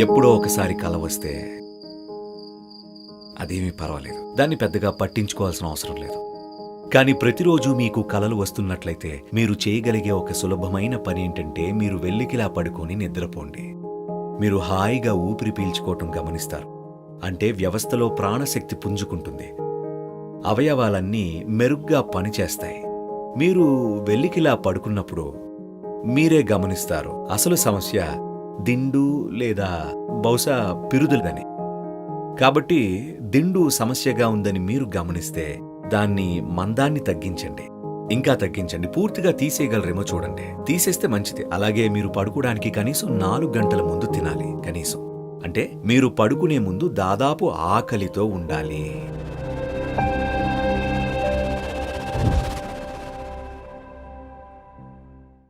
ఎప్పుడో ఒకసారి కల వస్తే అదేమీ పర్వాలేదు. దాన్ని పెద్దగా పట్టించుకోవాల్సిన అవసరం లేదు. కానీ ప్రతిరోజు మీకు కలలు వస్తున్నట్లయితే మీరు చేయగలిగే ఒక సులభమైన పని ఏంటంటే మీరు వెల్లికిలా పడుకొని నిద్రపోండి. మీరు హాయిగా ఊపిరి పీల్చుకోవటం గమనిస్తారు. అంటే వ్యవస్థలో ప్రాణశక్తి పుంజుకుంటుంది. అవయవాలన్నీ మెరుగ్గా పనిచేస్తాయి. మీరు వెల్లికిలా పడుకున్నప్పుడు మీరే గమనిస్తారు. అసలు సమస్య దిండు లేదా బహుశా పిరుదులని కాబట్టి దిండు సమస్యగా ఉందని మీరు గమనిస్తే దాన్ని మందాన్ని తగ్గించండి. ఇంకా తగ్గించండి. పూర్తిగా తీసేయగలరేమో చూడండి. తీసేస్తే మంచిది. అలాగే మీరు పడుకోవడానికి కనీసం నాలుగు గంటల ముందు తినాలి. కనీసం. అంటే మీరు పడుకునే ముందు దాదాపు ఆకలితో ఉండాలి.